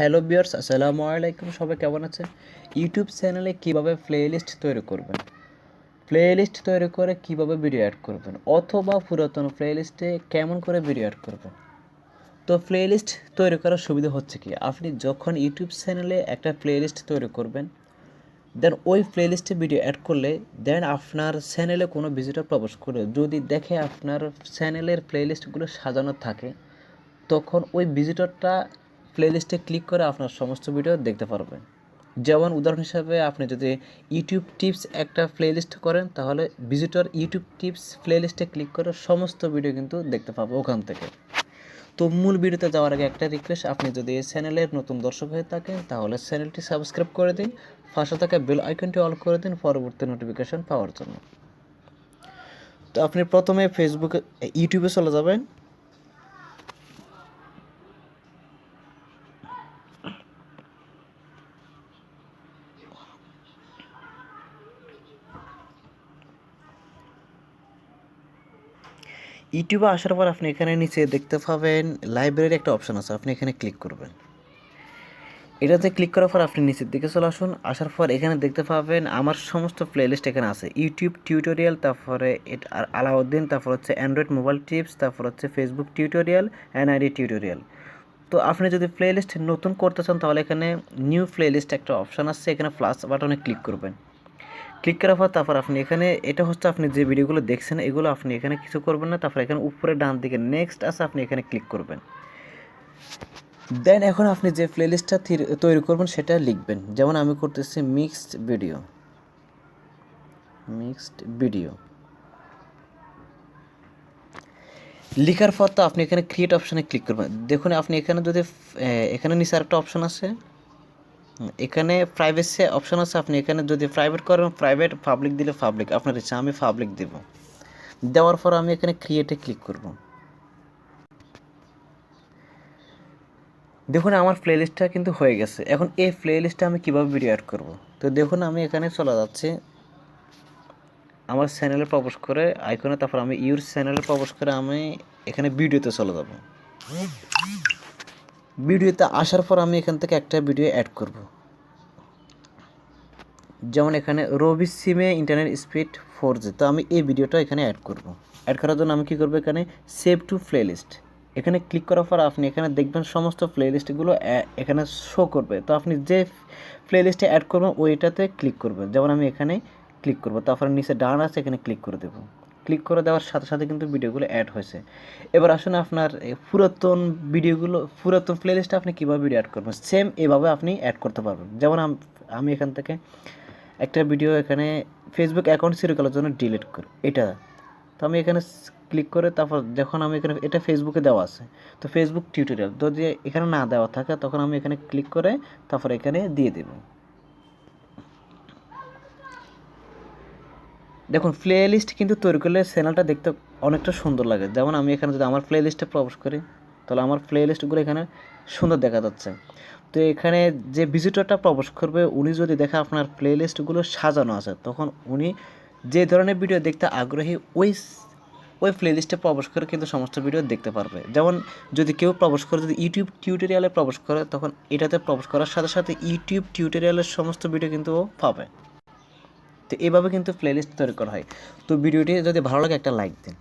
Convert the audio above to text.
Hello বিয়ার্স আসসালামু আলাইকুম। সবাই কেমন আছে ইউটিউব চ্যানেলে কীভাবে প্লেলিস্ট তৈরি করবেন? প্লেলিস্ট তৈরি করে কীভাবে ভিডিও অ্যাড করবেন? অথবা পুরাতন প্লেলিস্টে কেমন করে ভিডিও অ্যাড করবেন? তো প্লেলিস্ট তৈরি করার সুবিধা হচ্ছে কি? আপনি যখন ইউটিউব চ্যানেলে একটা প্লেলিস্ট তৈরি করবেন দেন ওই প্লেলিস্টে ভিডিও অ্যাড করলে দেন আপনার চ্যানেলে কোনো ভিজিটর প্রবেশ করে যদি দেখে আপনার চ্যানেলের প্লেলিস্টগুলো সাজানো থাকে, তখন ওই ভিজিটরটা প্লেলিস্টে ক্লিক করে আপনার সমস্ত ভিডিও দেখতে পারবেন। যেমন উদাহরণ হিসাবে আপনি যদি ইউটিউব টিপস একটা প্লেলিস্ট করেন, তাহলে ভিজিটর ইউটিউব টিপস প্লেলিস্টে ক্লিক করে সমস্ত ভিডিও কিন্তু দেখতে পাবো ওখান থেকে। তো মূল ভিডিওতে যাওয়ার আগে একটা রিকোয়েস্ট আপনি যদি এই চ্যানেলের নতুন দর্শক হয়ে থাকেন, তাহলে চ্যানেলটি সাবস্ক্রাইব করে দিন, পাশে থাকা বেল আইকনটি অল করে দিন পরবর্তী নোটিফিকেশন পাওয়ার জন্য। তো আপনি প্রথমে ফেসবুকে ইউটিউবে চলে যাবেন। ইউটিউবে আসার পর আপনি এখানে নিচে দেখতে পাবেন লাইব্রেরি একটা অপশান আছে, আপনি এখানে ক্লিক করবেন। এটাতে ক্লিক করার পর আপনি নিচের দিকে চলে আসুন, আসার পর এখানে দেখতে পাবেন আমার সমস্ত প্লেলিস্ট এখানে আছে। ইউটিউব টিউটোরিয়াল তারপরে এটা- আর আলাউদ্দিন, তারপর হচ্ছে অ্যান্ড্রয়েড মোবাইল টিপস তারপর হচ্ছে ফেসবুক টিউটোরিয়াল এনআইডি টিউটোরিয়াল তো আপনি যদি প্লেলিস্ট নতুন করতে চান, তাহলে এখানে নিউ প্লেলিস্ট একটা অপশান আছে, এখানে প্লাস বাটনে ক্লিক করবেন। ক্লিক করার পর তারপর আপনি এখানে, এটা হচ্ছে আপনি যে ভিডিওগুলো দেখছেন, এগুলো আপনি এখানে কিছু করবেন না। তারপর এখানে উপরে ডান দিকে নেক্সট আছে, আপনি এখানে ক্লিক করবেন। দেন এখন আপনি যে প্লেলিস্টটা তৈরি করবেন, সেটা লিখবেন। যেমন আমি করতেছি মিক্সড ভিডিও মিক্সড ভিডিও লিখার পর তো আপনি এখানে ক্রিয়েট অপশানে ক্লিক করবেন। দেখুন, আপনি এখানে যদি এখানে নিচে আরেকটা অপশান আছে। এখানে প্রাইভেসি অপশন আছে, আপনি এখানে যদি প্রাইভেট করেন প্রাইভেট পাবলিক দিলে পাবলিক আপনার ইচ্ছা, আমি পাবলিক দেব। দেওয়ার পর আমি এখানে ক্রিয়েটে ক্লিক করব। দেখুন, আমার প্লেলিস্টটা কিন্তু হয়ে গেছে। এখন এই প্লে প্লেলিস্টে আমি কীভাবে ভিডিও অ্যাড করব? তো দেখুন, আমি এখানে চলে যাচ্ছি। আমার চ্যানেলে প্রবেশ করে আইকনে তারপর আমি ইউর চ্যানেলে প্রবেশ করে আমি এখানে ভিডিওতে চলে যাব। ভিডিওতে আসার পর আমি এখান থেকে একটা ভিডিও অ্যাড করব। যেমন এখানে রবি সিমে ইন্টারনেট স্পিড ফোর জি তো আমি এই ভিডিওটা এখানে অ্যাড করব। অ্যাড করার জন্য আমি কী করব এখানে সেভ টু প্লেলিস্ট এখানে ক্লিক করার পর আপনি এখানে দেখবেন সমস্ত প্লেলিস্টগুলো এখানে শো করবে। তো আপনি যে প্লেলিস্টে অ্যাড করবেন, ওইটাতে ক্লিক করবেন। যেমন আমি এখানে ক্লিক করব। তারপরে নিচে ডান আছে, এখানে ক্লিক করে দেবো। ক্লিক করে দেওয়ার সাথে সাথে কিন্তু ভিডিওগুলো অ্যাড হয়েছে। এবার আসুন আপনার পুরাতন ভিডিওগুলো, পুরাতন প্লেলিস্টে আপনি কীভাবে ভিডিও অ্যাড করবেন? সেম এভাবে আপনি অ্যাড করতে পারবেন। যেমন আমি এখান থেকে একটা ভিডিও এখানে ফেসবুক অ্যাকাউন্ট শুরু করার জন্য ডিলিট করি। এটা। তো আমি এখানে ক্লিক করে তারপর যখন আমি এখানে, এটা ফেসবুকে দেওয়া আছে। তো ফেসবুক টিউটোরিয়াল যদি এখানে না দেওয়া থাকে, তখন আমি এখানে ক্লিক করে তারপর এখানে দিয়ে দেবো। দেখুন প্লে লিস্ট কিন্তু তৈরি করলে চ্যানেলটা দেখতে অনেকটা সুন্দর লাগে। যেমন আমি এখানে যদি আমার প্লে লিস্টে প্রবেশ করি, তাহলে আমার প্লে লিস্টগুলো এখানে সুন্দর দেখা যাচ্ছে। তো এখানে যে ভিজিটরটা প্রবেশ করবে, উনি যদি দেখে আপনার প্লে লিস্টগুলো সাজানো আছে, তখন উনি যে ধরনের ভিডিও দেখতে আগ্রহী, ওই ওই প্লে লিস্টে প্রবেশ করে কিন্তু সমস্ত ভিডিও দেখতে পারবে। যেমন যদি কেউ প্রবেশ করে, যদি ইউটিউব টিউটোরিয়ালে প্রবেশ করে, তখন এটাতে প্রবেশ করার সাথে সাথে ইউটিউব টিউটোরিয়ালের সমস্ত ভিডিও কিন্তু পাবে। তো এভাবে কিন্তু প্লেলিস্ট তৈরি করা হয়। তো ভিডিওটি যদি ভালো লাগে একটা লাইক দিন।